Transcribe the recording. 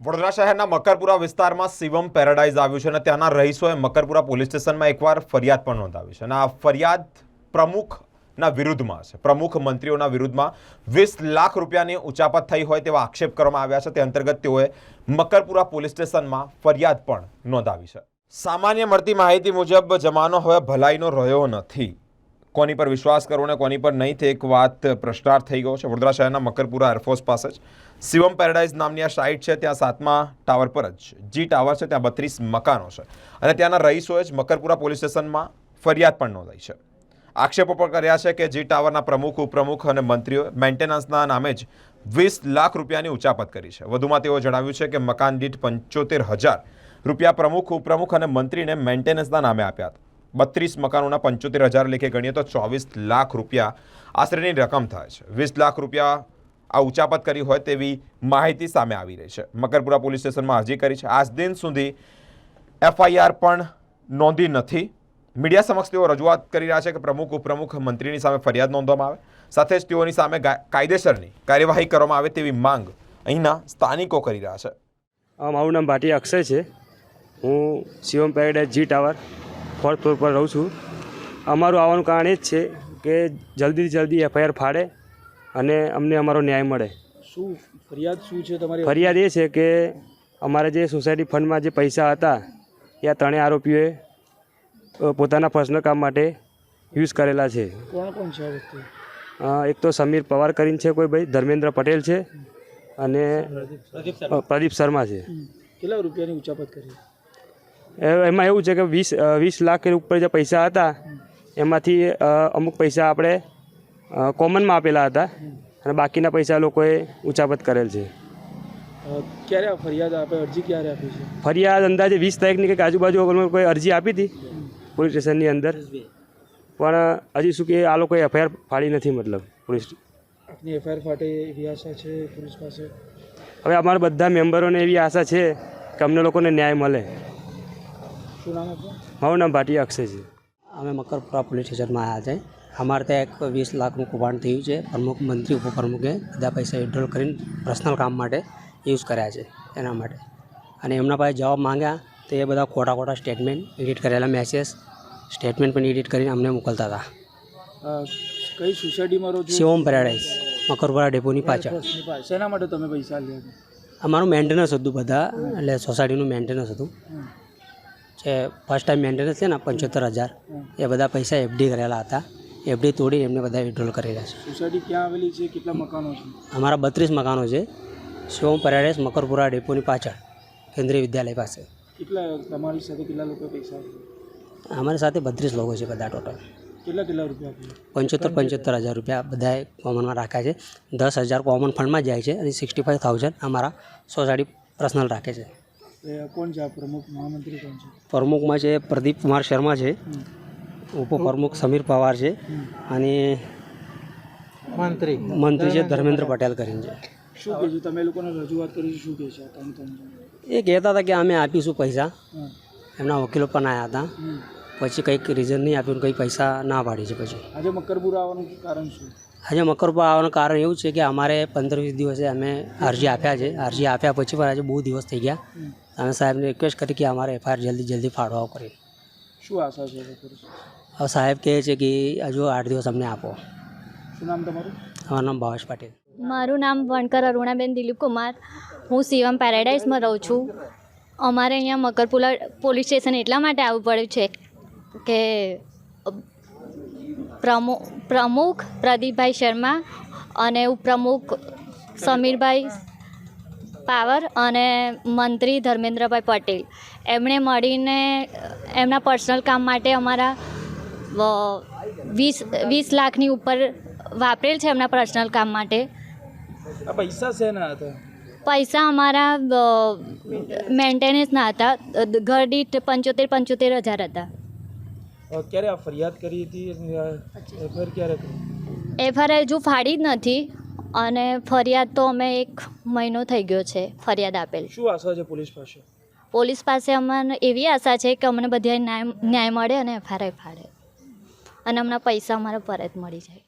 વડોદરા શહેરના મકરપુરા વિસ્તારમાં શિવમ પેરાડાઇઝ આવ્યું છે અને ત્યાંના રહીશોએ મકરપુરા પોલીસ સ્ટેશનમાં એકવાર ફરિયાદ પણ નોંધાવી છે અને આ ફરિયાદ પ્રમુખના વિરુદ્ધમાં છે. પ્રમુખ મંત્રીઓના વિરુદ્ધમાં વીસ લાખ રૂપિયાની ઉચાપત થઈ હોય તેવા આક્ષેપ કરવામાં આવ્યા છે. તે અંતર્ગત તેઓએ મકરપુરા પોલીસ સ્ટેશનમાં ફરિયાદ પણ નોંધાવી છે. સામાન્ય મળતી માહિતી મુજબ, જમાનો હવે ભલાઈનો રહ્યો નથી. કોની પર વિશ્વાસ કરવો ને કોની પર નહીં તે એક વાત પ્રશ્નાર્થ થઈ ગયો છે. વડોદરા શહેરના મકરપુરા એરફોર્સ પાસે જ. શિવમ પેરાડાઇઝ નામની આ સાઇટ છે, ત્યાં સાતમા ટાવર પર જ. જી ટાવર છે, ત્યાં બત્રીસ મકાનો છે. અને ત્યાંના રહીશોએ જ મકરપુરા પોલીસ સ્ટેશનમાં ફરિયાદ પણ નોંધાઈ છે. આક્ષેપો પણ કર્યા છે કે જી ટાવરના પ્રમુખ, ઉપપ્રમુખ અને મંત્રીઓ મેન્ટેનન્સના નામે જ વીસ લાખ રૂપિયાની ઉચાપત કરી છે. વધુમાં તેઓ જણાવ્યું છે કે મકાન દીઠ પંચોતેર હજાર રૂપિયા પ્રમુખ, ઉપપ્રમુખ અને મંત્રીને મેન્ટેનન્સના નામે આપ્યા હતા. બત્રીસ મકાનોના પંચોતેર હજાર લેખે ગણીએ તો ચોવીસ લાખ રૂપિયા આશરેની રકમ થાય છે. વીસ લાખ રૂપિયા આ ઉચાપત કરી હોય તેવી માહિતી સામે આવી રહી છે. મકરપુરા પોલીસ સ્ટેશનમાં અરજી કરી છે. આજ દિન સુધી એફઆઈઆર પણ નોંધી નથી. મીડિયા સમક્ષ તેઓ રજૂઆત કરી રહ્યા છે કે પ્રમુખ, ઉપપ્રમુખ, મંત્રીની સામે ફરિયાદ નોંધવામાં આવે. સાથે જ તેઓની સામે કાયદેસરની કાર્યવાહી કરવામાં આવે તેવી માંગ અહીંના સ્થાનિકો કરી રહ્યા છે. મારું નામ ભાટી અક્ષય છે. હું Shivam Paradise G tower fourth floor પર રહું છું. અમારું આવવાનું કારણ એ જ છે કે જલ્દીથી જલ્દી એફઆઈઆર ફાડે અને અમને અમારો ન્યાય મળે. શું ફરિયાદ શું છે તમારી? ફરિયાદ એ છે કે અમારે જે સોસાયટી ફંડમાં જે પૈસા હતા એ આ ત્રણેય આરોપીઓએ પોતાના પર્સનલ કામ માટે યુઝ કરેલા છે. કોણ કોણ છે એક તો સમીર પવાર કરીને છે કોઈ ભાઈ ધર્મેન્દ્ર પટેલ છે અને પ્રદીપ શર્મા. છે. કેટલા રૂપિયાની ઉચાપત કરી? એમાં એવું છે કે વીસ વીસ લાખ ઉપર જે પૈસા હતા એમાંથી અમુક પૈસા આપણે કોમનમાં આપેલા હતા અને બાકીના પૈસા લોકોએ ઉચાપત કરેલ છે. ક્યારે ફરિયાદ આપે? અરજી ક્યારે આપી છે? ફરિયાદ અંદાજે વીસ તારીખની કંઈક આજુબાજુ કોઈ અરજી આપી હતી? પોલીસ સ્ટેશનની અંદર? પણ હજી શું કે આ લોકોએ એફઆઈઆર ફાડી નથી મતલબ પોલીસ આપની એફઆઈઆર ફાટે એવી આશા છે પોલીસ પાસે? હવે અમારા બધા મેમ્બરોને એવી આશા છે કે અમને લોકોને ન્યાય મળે. શું નામ આપનું? મારું નામ ભાટી અક્ષય છે. અમે મકરપુરા પોલીસ સ્ટેશનમાં આવ્યા છે. અમારે ત્યાં એક વીસ લાખનું કૌભાંડ થયું છે. પ્રમુખ મંત્રી ઉપપ્રમુખે બધા પૈસા વિડ્રોલ કરીને પર્સનલ કામ માટે યુઝ કર્યા છે એના માટે. અને એમના પાસે જવાબ માંગ્યા તો એ બધા ખોટા ખોટા સ્ટેટમેન્ટ એડિટ કરેલા મેસેજ સ્ટેટમેન્ટ પણ એડિટ કરીને અમને મોકલતા હતા. કઈ સોસાયટીમાં રહો શિવમ પેરાડાઇઝ મકરપુરા ડેપોની પાછળ. શેના માટે તમે પૈસા લ્યા અમારું મેન્ટેનન્સ હતું બધા એટલે સોસાયટીનું મેન્ટેનન્સ હતું. જે ફર્સ્ટ ટાઈમ મેન્ટેનન્સ છે ને પંચોતેર હજાર. એ બધા પૈસા એફડી કરેલા હતા. એફડી તોડી એમને બધા વિડ્રોલ કરેલા છે. સોસાયટી ક્યાં આવેલી છે? કેટલા મકાનો છે? અમારા બત્રીસ મકાનો છે. શિવમ પેરાડાઇસ મકરપુરા ડેપોની પાછળ કેન્દ્રીય વિદ્યાલય પાસે. કેટલા તમારી સાથે કેટલા લોકો પૈસા અમારી સાથે બત્રીસ લોકો છે બધા ટોટલ કેટલા કેટલા રૂપિયા પંચોતેર પંચોતેર હજાર રૂપિયા બધાએ કોમનમાં રાખ્યા છે. દસ હજાર કોમન ફંડમાં જાય છે અને સિક્સટી ફાઇવ થાઉઝન્ડ અમારા સોસાયટી પર્સનલ રાખે છે. કોણ છે આ પ્રમુખ? મહામંત્રી કોણ છે? પ્રમુખમાં છે પ્રદીપ કુમાર શર્મા છે. ઉપપ્રમુખ સમીર પવાર છે. અને મંત્રી. મંત્રી છે ધર્મેન્દ્ર પટેલ કરીને છે. શું કહે તમે લોકોને રજૂઆત કરી શું કહે છે આ ત્રણ ત્રણ જણ? એ કહેતા હતા કે અમે આપીશું પૈસા. એમના વકીલો પણ આવ્યા હતા. પછી કંઈક રીઝન નહીં આપ્યું કંઈ પૈસા ના પાડી છે પછી. આજે મકરપુરા આવવાનું કારણ શું આજે મકરપુરા આવવાનું કારણ એવું છે કે અમારે પંદર વીસ દિવસે અમે અરજી આપ્યા છે. અરજી આપ્યા પછી પણ આજે બહુ દિવસ થઈ ગયા. અમે સાહેબને રિક્વેસ્ટ કરી કે અમારે એફઆઈઆર જલ્દી જલ્દી ફાળવા કરી. શું આશા છે હવે સાહેબ કહે છે કે હજુ આઠ દિવસ અમને આપો. શું નામ તમારું? અમારું નામ ભાવેશ પાટીલ. મારું નામ વણકર અરુણાબેન દિલીપ કુમાર હું શિવમ પેરાડાઇઝમાં રહું છું. અમારે અહીંયા મકરપુરા પોલીસ સ્ટેશન એટલા માટે આવવું પડ્યું છે કે પ્રમુ પ્રમુખ પ્રદીપભાઈ શર્મા અને ઉપપ્રમુખ સમીરભાઈ પાવર અને મંત્રી ધર્મેન્દ્રભાઈ પટેલ. એમણે મળીને એમના પર્સનલ કામ માટે અમારા વીસ વીસ લાખની ઉપર વાપરેલ છે એમના પર્સનલ કામ માટે. પૈસા શેના હતા? પૈસા અમારા મેન્ટેનન્સના હતા. ઘર દીઠ પંચોતેર પંચોતેર હજાર હતા. ક્યારે આ ફરિયાદ કરી હતી એફઆઈઆર ક્યારે કરી એફઆરઆઈ હજુ ફાડી જ નથી અને ફરિયાદ તો અમે એક મહિનો થઈ ગયો છે ફરિયાદ આપેલ. શું આશા છે પોલીસ પાસે? પોલીસ પાસે અમને એવી આશા છે કે અમને બધા ન્યાય ન્યાય મળે અને એફઆરઆઈ ફાડે. અને અમને પૈસા અમારા પરત મળી જાય.